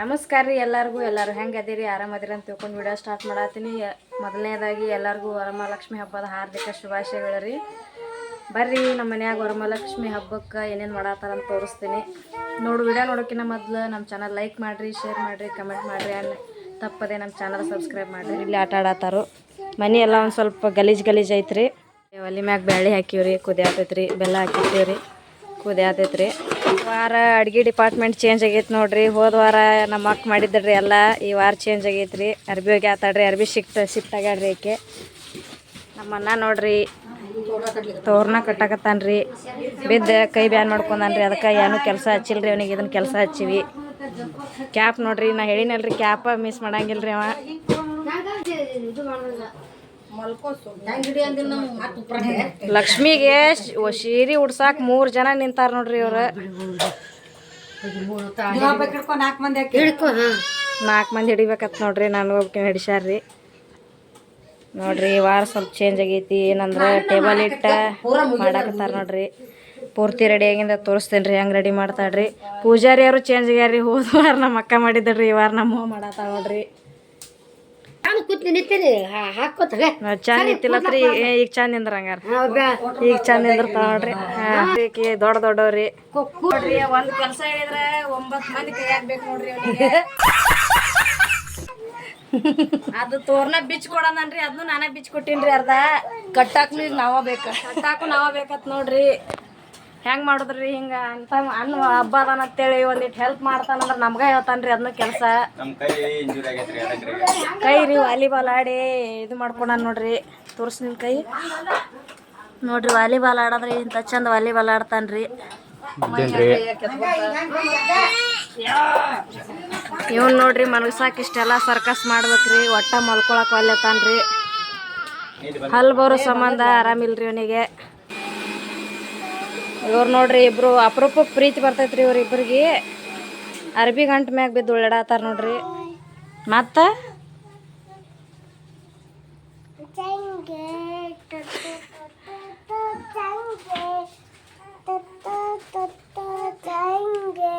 ನಮಸ್ಕಾರ ರೀ ಎಲ್ಲರಿಗೂ. ಎಲ್ಲರೂ ಹೆಂಗೆ ಅದೀರಿ? ಆರಾಮದಿರಿ ಅಂತ ತಿಳ್ಕೊಂಡು ವಿಡಿಯೋ ಸ್ಟಾರ್ಟ್ ಮಾಡತ್ತೀನಿ. ಮೊದಲನೇದಾಗಿ ಎಲ್ಲರಿಗೂ ವರಮಹಾಲಕ್ಷ್ಮಿ ಹಬ್ಬದ ಹಾರ್ದಿಕ ಶುಭಾಶಯಗಳು ರೀ. ಬರ್ರಿ, ನಮ್ಮ ಮನ್ಯಾಗ ವರಮಹಾಲಕ್ಷ್ಮಿ ಹಬ್ಬಕ್ಕೆ ಏನೇನು ಮಾಡತ್ತಾರ ಅಂತ ತೋರಿಸ್ತೀನಿ. ನೋಡು ವಿಡಿಯೋ ನೋಡೋಕ್ಕಿಂತ ಮೊದಲು ನಮ್ಮ ಚಾನಲ್ ಲೈಕ್ ಮಾಡಿರಿ ಶೇರ್ ಮಾಡಿರಿ ಕಮೆಂಟ್ ಮಾಡಿರಿ ಅನ್ನ ತಪ್ಪದೆ ನಮ್ಮ ಚಾನಲ್ ಸಬ್ಸ್ಕ್ರೈಬ್ ಮಾಡಿರಿ. ಇಲ್ಲಿ ಆಟ ಆಡತ್ತಾರು. ಮನೆ ಎಲ್ಲ ಒಂದು ಸ್ವಲ್ಪ ಗಲೀಜು ಗಲೀಜು ಐತ್ರಿ. ಒಲಿ ಮ್ಯಾಗ ಬ್ಯಾಳಿ ಹಾಕಿವ್ರಿ ಕುದಿಯಾತೈತ್ರಿ ಬೆಲ್ಲ ಹಾಕಿರ್ತೀವ್ರಿ ಕುದಿಯಾತೈತ್ರಿ ವಾರ ಅಡ್ಗೆ ಡಿಪಾರ್ಟ್ಮೆಂಟ್ ಚೇಂಜ್ ಆಗೈತೆ ನೋಡ್ರಿ. ಹೋದ ವಾರ ನಮ್ಮ ಅಕ್ಕ ಮಾಡಿದ್ದಡ್ರಿ ಎಲ್ಲ. ಈ ವಾರ ಚೇಂಜ್ ಆಗೈತ್ರಿ. ಅರ್ಬಿ ಹೋಗಿ ಆತಾಡ್ರಿ. ಅರ್ಬಿ ಸಿಕ್ತ ಶಿಫ್ಟ್ ಆಗ್ಯಾಡ್ರಿ ಆಕೆ. ನಮ್ಮ ಅಣ್ಣ ನೋಡ್ರಿ ತೋರ್ನ ಕಟ್ಟಾಕತ್ತಾನ್ರಿ. ಬಿದ್ದ ಕೈ ಬ್ಯಾನ್ ಮಾಡ್ಕೊಂಡಾನ್ರಿ. ಅದಕ್ಕೆ ಏನು ಕೆಲಸ ಹಚ್ಚಿಲ್ರಿ ಅವನಿಗೆ. ಇದನ್ನ ಕೆಲಸ ಹಚ್ಚಿವಿ. ಕ್ಯಾಪ್ ನೋಡ್ರಿ. ನಾ ಹೇಳಿನಲ್ರಿ, ಕ್ಯಾಪ ಮಿಸ್ ಮಾಡಂಗಿಲ್ರಿ ಅವ. ಲಕ್ಷ್ಮಿಗೆ ಸೀರಿ ಉಡ್ಸಾಕ್ ಮೂರ್ ಜನ ನಿಂತಾರ ನೋಡ್ರಿ ಇವ್ರ. ನಾಲ್ಕು ಮಂದಿ ಹಿಡಿಬೇಕತ್ ನೋಡ್ರಿ ನಾನು ಒಬ್ಬಕ್ಕೆ ಹಿಡಿಸ್ಯಾರ್ರಿ. ನೋಡ್ರಿ ಈ ವಾರ ಸ್ವಲ್ಪ ಚೇಂಜ್ ಆಗೈತಿ ಏನಂದ್ರೆ ಟೇಬಲ್ ಇಟ್ಟ ಮಾಡಾಕತ್ತಾರ ನೋಡ್ರಿ. ಪೂರ್ತಿ ರೆಡಿ ಆಗಿಂದ ತೋರಿಸ್ತೇನೆ ರೀ ಹಂಗೆ ರೆಡಿ ಮಾಡ್ತಾಳ್ರಿ ಪೂಜಾರಿ ಅವರು ಚೇಂಜ್ ಆಗ್ಯಾರ್ರಿ ಹೋದ ವಾರ ನಮ್ಮ ಅಕ್ಕ ಮಾಡಿದ್ದಳ್ರಿ ಈ ವಾರ ನಮ್ಮ ಮಾಡತ್ತಾಳ ನೋಡ್ರಿ. ನಾನು ಕೂತ್ನಿ ನಿಂತೀನಿ ಹಾಕೋತ ಚಂದ ನಿಂತಿಲ್ಲತ್ರಿ ಈಗ ಈಗ ಚಂದ ನಿಂದ್ರ ಹಂಗಾರ ಈಗ ಚಂದ ನಿಂದಿರ್ತಾವ ನೋಡ್ರಿ. ದೊಡ್ಡ ದೊಡ್ಡವ್ರಿ. ನೋಡ್ರಿ ಒಂದ್ ಕೆಲಸ ಹೇಳಿದ್ರೆ ಒಂಬತ್ ಮಂದಿ ಕೈ ಹಾಕ್ಬೇಕು ನೋಡ್ರಿ ಅವನಿಗೆ. ಅದು ತೋರ್ನ ಬಿಚ್ ಕೊಡೋಣನ್ರಿ ಅದನ್ನು ನಾನೇ ಬಿಚ್ ಕೊಟ್ಟಿನ್ರಿ ಅರ್ಧ. ಕಟ್ಟಾಕ್ಲಿ ನಾವ ಬೇಕ ಕಟ್ಟಾಕು ನಾವ ಬೇಕತ್ ನೋಡ್ರಿ. ಹೆಂಗ್ ಮಾಡುದ್ರಿ ಹಿಂಗೆ ಅಂತ ಅನ್ನ ಹಬ್ಬ ಅದಾನ ಅಂತೇಳಿ ಒಂದಿಟ್ಟು ಹೆಲ್ಪ್ ಮಾಡ್ತಾನಂದ್ರ ನಮ್ಗ ಹೇಳ್ತಾನ್ರಿ ಅದನ್ನ ಕೆಲಸ. ನಮ್ಮ ಕೈ ಇಂಜೂರಿ ಆಗೈತ್ರಿ ಅದಕ್ಕೆ ಕೈ ರೀ ವಾಲಿಬಾಲ್ ಆಡಿ ಇದು ಮಾಡ್ಕೊಂಡ ನೋಡ್ರಿ. ತೋರಿಸ್ ನಿನ್ ಕೈ. ನೋಡ್ರಿ ವಾಲಿಬಾಲ್ ಆಡೋದ್ರಿ ಇಂಥ ಚಂದ ವಾಲಿಬಾಲ್ ಆಡ್ತಾನ್ರಿ. ಇವನ್ ನೋಡ್ರಿ ಮನಗ್ಸಾಕ್ ಇಷ್ಟೆಲ್ಲ ಸರ್ಕಸ್ ಮಾಡ್ಬೇಕ್ರಿ ಒಟ್ಟ ಮಲ್ಕೊಳಕ್ ಒಲ್ಲೆತಾನ್ರಿ. ಹಲ್ ಬರೋ ಸಂಬಂಧ ಆರಾಮಿಲ್ರಿ ಇವನಿಗೆ ಇವ್ರು ನೋಡ್ರಿ ಇಬ್ರು ಅಪರೂಪಕ್ಕೆ ಪ್ರೀತಿ ಬರ್ತೈತ್ರಿ ಇವ್ರ ಇಬ್ಬರಿಗೆ ಅರ್ಬಿ ಗಂಟ ಮ್ಯಾಗ ಬಿದ್ದು ಉಳ್ಳಾಡತ್ತಾರ ನೋಡ್ರಿ. ಮತ್ತ?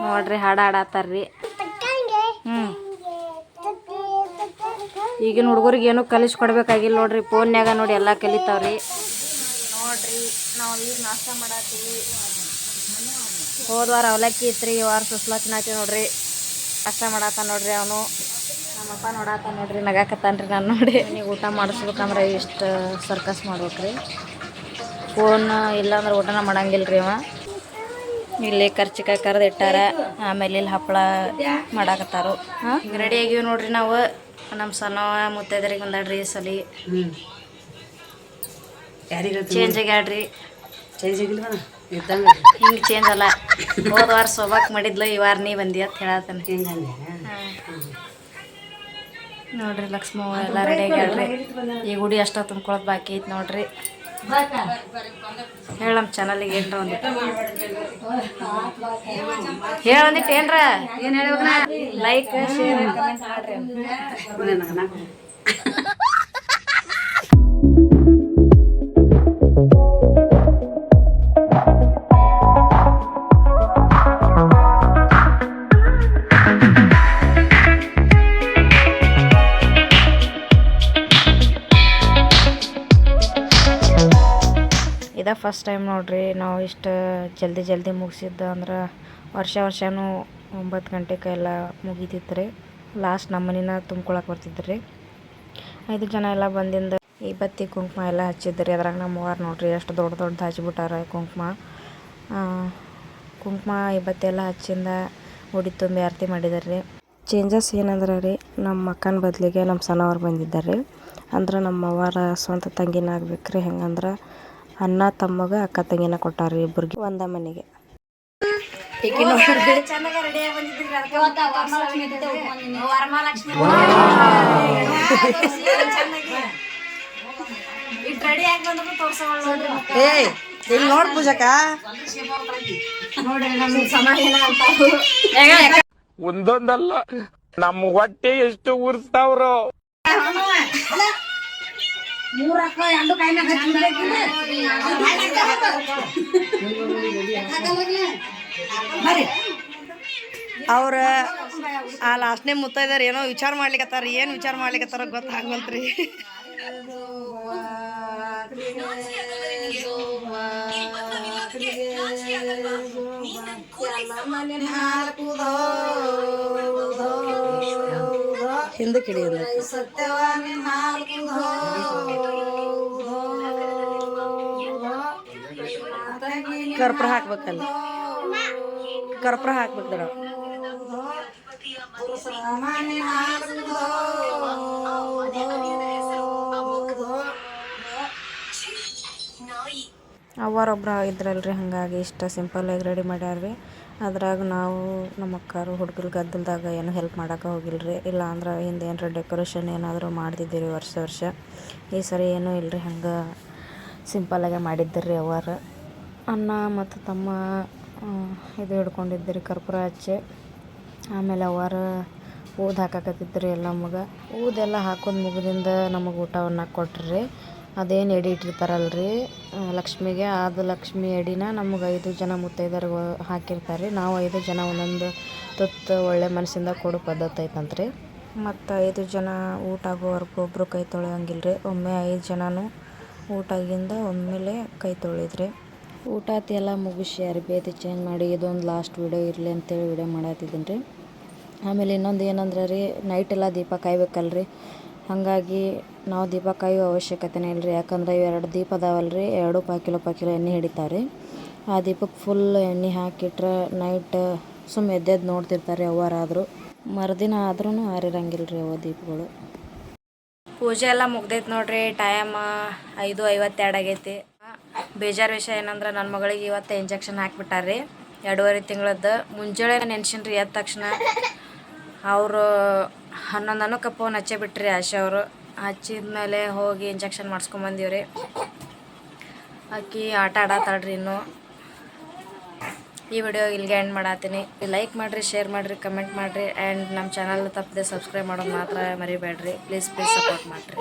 ನೋಡ್ರಿ ಹಾಡ ಹಾಡಾತಾರ್ರಿ. ಹ್ಮ್. ಈಗಿನ ಹುಡುಗರಿಗೆ ಏನೂ ಕಲಿಸ್ಕೊಡ್ಬೇಕಾಗಿಲ್ಲ ನೋಡ್ರಿ. ಫೋನ್ಯಾಗ ನೋಡಿ ಎಲ್ಲ ಕಲಿತಾವ್ರಿ. ನಾವು ಈಗ ನಾಷ್ಟ ಮಾಡತ್ತೀವಿ. ಹೋದ ವಾರ ಅವಲಕ್ಕಿ ಇತ್ರಿ ಈ ವಾರ ನಾತಿ ನೋಡ್ರಿ. ನಾಷ್ಟ ಮಾಡತ್ತ ನೋಡ್ರಿ ಅವನು. ನಮ್ಮಪ್ಪ ನೋಡಾತ ನೋಡ್ರಿ ನಗಾಕತ್ತಾನ್ರಿ ನಾನು ನೋಡಿ. ನೀವು ಊಟ ಮಾಡಿಸ್ಬೇಕಂದ್ರೆ ಇಷ್ಟು ಸರ್ಕಸ್ ಮಾಡ್ಬೇಕ್ರಿ. ಫೋನ್ ಇಲ್ಲಾಂದ್ರೆ ಊಟನ ಮಾಡಂಗಿಲ್ರಿ ಅವ. ಇಲ್ಲಿ ಖರ್ಚಿಕ ಕರೆದು ಇಟ್ಟಾರ ಆಮೇಲೆ ಇಲ್ಲಿ ಹಪ್ಪಳ ಮಾಡಾಕತ್ತಾರು. ಹಾಂ? ರೆಡಿ ಆಗಿವಿ ನೋಡ್ರಿ ನಾವು. ನಮ್ಮ ಸಣ್ಣವ ಮುತ್ತೈದರಿಗೆ ಬಂದಾಡ್ರಿ ಈ ಸಲಿ. ಚೇಂಜ್ ಆಗ್ಯಾಡ್ರಿ ಹಿಂಗೆ ಚೇಂಜ್ ಅಲ್ಲ. ಹೋದ ವಾರ ಸೊಬಾಕ್ ಮಾಡಿದ್ಲು ಈ ವಾರ ನೀ ಬಂದಿ ಅಂತ ಹೇಳತ್ತಾನೆ ನೋಡ್ರಿ ಲಕ್ಷ್ಮವ್ವ ಎಲ್ಲ ರೆಡಿ ಆಗ್ಯಾಳ್ರಿ. ಈ ಗುಡಿ ಅಷ್ಟ ತುಂಬ್ಕೊಳ್ಳೋದು ಬಾಕಿ ಐತೆ ನೋಡ್ರಿ. ಹೇಳ ನಮ್ಮ ಚಾನಲಿಗೆ ಏನ್ರ ಒಂದಿಟ್ಟು ಹೇಳ ಒಂದಿಟ್ಟು ಏನ್ರ? ಏನು ಹೇಳ್ಬೇಕನ ಲೈಕ್ ಶೇರ್ ಕಮೆಂಟ್ ಮಾಡ್ರಿ. ಇದ ಫಸ್ಟ್ ಟೈಮ್ ನೋಡಿರಿ, ನಾವು ಇಷ್ಟು ಜಲ್ದಿ ಜಲ್ದಿ ಮುಗಿಸಿದ್ದು ಅಂದ್ರೆ ವರ್ಷ ವರ್ಷವೂ ಒಂಬತ್ತು ಗಂಟೆಗೆ ಎಲ್ಲ ಮುಗಿತಿತ್ತು ರೀ ಲಾಸ್ಟ್ ನಮ್ಮ ತುಂಬ್ಕೊಳಕ್ಕೆ ತುಂಬ್ಕೊಳಕ್ಕೆ ರೀ ಐದು ಜನ ಎಲ್ಲ ಬಂದಿಂದ ಈ ಬತ್ತಿ ಕುಂಕುಮ ಎಲ್ಲ ಹಚ್ಚಿದ್ರಿ. ಅದ್ರಾಗ ನಮ್ಮ ಅವ್ವಾರು ನೋಡ್ರಿ ಎಷ್ಟು ದೊಡ್ಡ ದೊಡ್ಡದು ಹಚ್ಬಿಟ್ಟಾರ ಕುಂಕುಮ. ಕುಂಕುಮ ಈ ಬತ್ತಿ ಎಲ್ಲ ಹಚ್ಚಿಂದ ಉಡಿ ತುಂಬಿ ಆರತಿ ಮಾಡಿದಾರೆ ಚೇಂಜಸ್ ಏನಂದ್ರೆ ರೀ ನಮ್ಮ ಅಕ್ಕನ ಬದಲಿಗೆ ನಮ್ಮ ಸಣ್ಣವ್ರು ಬಂದಿದ್ದಾರೆ ಅಂದ್ರೆ ನಮ್ಮ ಅವ್ವಾರ ಸ್ವಂತ ತಂಗಿನ ಆಗ್ಬೇಕು ರೀ ಹೆಂಗಂದ್ರೆ ಅಣ್ಣ ತಮ್ಮಗ ಅಕ್ಕ ತಂಗಿನ ಕೊಟ್ಟಾರ ಇಬ್ಬರಿಗೆ ಒಂದ ಮನೆಗೆ. ಏಯ್ ಇಲ್ಲಿ ನೋಡ್ ಪೂಜಕ. ಒಂದೊಂದಲ್ಲ ನಮ್ಮ ಹೊಟ್ಟೆ ಎಷ್ಟು ಉರ್ಸ್ತಾವ್ರೋ ಅವ್ರ ಆ ಲಾಸ್ಟ್ನೇ ಮುತ್ತೈದಾರ ಏನೋ ವಿಚಾರ ಮಾಡ್ಲಿಕತ್ತಾರ ಏನು ವಿಚಾರ ಮಾಡ್ಲಿಕತ್ತಾರ ಗೊತ್ತಾಗಂತ್ರಿ ಹಿಂದಕ್ಕೆ ಹಿಡಿಯೋದು ಕರ್ಪೂರ ಹಾಕ್ಬೇಕಲ್ಲ. ಕರ್ಪೂರ ಹಾಕ್ಬೇಕು ದಡ ಅವರೊಬ್ರು ಇದ್ರಲ್ರಿ, ಹಾಗಾಗಿ ಇಷ್ಟ ಸಿಂಪಲ್ಲಾಗಿ ರೆಡಿ ಮಾಡ್ಯಾರ್ರಿ. ಅದ್ರಾಗ ನಾವು ನಮ್ಮ ಅಕ್ಕಾರು ಹುಡುಗರು ಗದ್ದಲ್ದಾಗ ಏನು ಹೆಲ್ಪ್ ಮಾಡೋಕೆ ಹೋಗಿಲ್ರಿ. ಇಲ್ಲ ಅಂದ್ರೆ ಹಿಂದೆ ಏನಾರ ಡೆಕೋರೇಷನ್ ಏನಾದರೂ ಮಾಡ್ತಿದ್ದೀರಿ ವರ್ಷ ವರ್ಷ. ಈ ಸರಿ ಏನೂ ಇಲ್ಲರಿ ಹಂಗೆ ಸಿಂಪಲ್ಲಾಗೆ ರೀ ಅವರ ಅಣ್ಣ ಮತ್ತು ತಮ್ಮ ಇದು ಹಿಡ್ಕೊಂಡಿದ್ದೀರಿ ಕರ್ಪೂರ ಹಚ್ಚಿ. ಆಮೇಲೆ ಅವ್ವಾರ ಊದು ಹಾಕಾಕತ್ತಿದ್ರಿ ಎಲ್ಲ ನಮಗೆ. ಊದೆಲ್ಲ ಹಾಕೋದು ಮುಗಿದಿಂದ ನಮಗೆ ಊಟವನ್ನು ಕೊಟ್ರಿ. ಅದೇನು ಎಡೆ ಇಟ್ಟಿರ್ತಾರಲ್ರಿ? ಲಕ್ಷ್ಮಿಗೆ ಅದು ಲಕ್ಷ್ಮಿ ಎಡಿನ ನಮ್ಗೆ ಐದು ಜನ ಮುತ್ತೈದರಿಗೆ ಹಾಕಿರ್ತಾರೆ ರೀ ನಾವು ಐದು ಜನ ಒಂದೊಂದು ತುತ್ತು ಒಳ್ಳೆ ಮನಸ್ಸಿಂದ ಕೊಡೋ ಪದ್ಧತಿ ಐತಂತ್ರಿ. ಮತ್ತು ಐದು ಜನ ಊಟ ಆಗೋವರೆಗೂ ಒಬ್ಬರು ಕೈ ತೊಳೆಯೋಂಗಿಲ್ಲ ರೀ ಒಮ್ಮೆ ಐದು ಜನನೂ ಊಟ ಆಗಿಂದ ಒಮ್ಮೆಲೆ ಕೈ ತೊಳೆದ್ರಿ. ಊಟ ಎಲ್ಲ ಮುಗಿಸಿ ಅರ್ಬಿ ಐತಿ ಚೇಂಜ್ ಮಾಡಿ ಇದೊಂದು ಲಾಸ್ಟ್ ವಿಡಿಯೋ ಇರಲಿ ಅಂತೇಳಿ ವಿಡಿಯೋ ಮಾಡತ್ತಿದ್ದೀನಿ ರೀ ಆಮೇಲೆ ಇನ್ನೊಂದು ಏನಂದ್ರೆ ರೀ ನೈಟೆಲ್ಲ ದೀಪ ಕಾಯ್ಬೇಕಲ್ರಿ. ಹಾಗಾಗಿ ನಾವು ದೀಪ ಕಾಯುವ ಅವಶ್ಯಕತೆನೇ ಇಲ್ಲರಿ ಯಾಕಂದ್ರೆ ಇವು ಎರಡು ದೀಪ ರೀ, ಎರಡು ಪಾಕಿಲೋ ಪಾಕಿಲೋ ಎಣ್ಣೆ ಹಿಡಿತಾವೆ ಆ ದೀಪಕ್ಕೆ ಫುಲ್ ಎಣ್ಣೆ ಹಾಕಿಟ್ರೆ ನೈಟ್ ಸುಮ್ಮ ಎದ್ದೆದ್ದು ನೋಡ್ತಿರ್ತಾರೆ ಅವ್ವಾರಾದರೂ. ಮರುದಿನ ಆದ್ರೂ ಆರಿರಂಗಿಲ್ಲ ರೀ ಅವ ದೀಪಗಳು. ಪೂಜೆ ಎಲ್ಲ ಮುಗ್ದೈತೆ ನೋಡ್ರಿ ಟೈಮ್ ಐದು ಐವತ್ತೆರಡು ಆಗೈತಿ. ಬೇಜಾರು ವಿಷಯ ಏನಂದ್ರೆ ನನ್ನ ಮಗಳಿಗೆ ಇವತ್ತು ಇಂಜೆಕ್ಷನ್ ಹಾಕ್ಬಿಟ್ಟಾರ್ರಿ ಎರಡೂವರೆ ತಿಂಗಳದ್ದು ಮುಂಜಾನೆ ನೆನ್ಸಿನ್ರಿ ಎದ್ದ ತಕ್ಷಣ. ಅವರು ಹನ್ನೊಂದು ಅನ್ನಕ್ಕೆ ಫೋನ್ ಹಚ್ಚೇ ಬಿಟ್ರಿ ಆಶಾ ಅವರು. ಹಚ್ಚಿದ್ಮೇಲೆ ಹೋಗಿ ಇಂಜೆಕ್ಷನ್ ಮಾಡಿಸ್ಕೊಂಬಂದೀವ್ರಿ ಆಕಿ ಆಟ ಆಡತ್ತಾಳ್ರಿ ಇನ್ನು. ಈ ವಿಡಿಯೋ ಇಲ್ಲಿಗೆ ಎಂಡ್ ಮಾಡತ್ತೀನಿ ಲೈಕ್ ಮಾಡಿರಿ ಶೇರ್ ಮಾಡಿರಿ ಕಮೆಂಟ್ ಮಾಡಿರಿ. ಆ್ಯಂಡ್ ನಮ್ಮ ಚಾನಲ್ ತಪ್ಪದೆ ಸಬ್ಸ್ಕ್ರೈಬ್ ಮಾಡೋದು ಮಾತ್ರ ಮರಿಬೇಡ್ರಿ. ಪ್ಲೀಸ್ ಪ್ಲೀಸ್ ಸಪೋರ್ಟ್ ಮಾಡಿರಿ.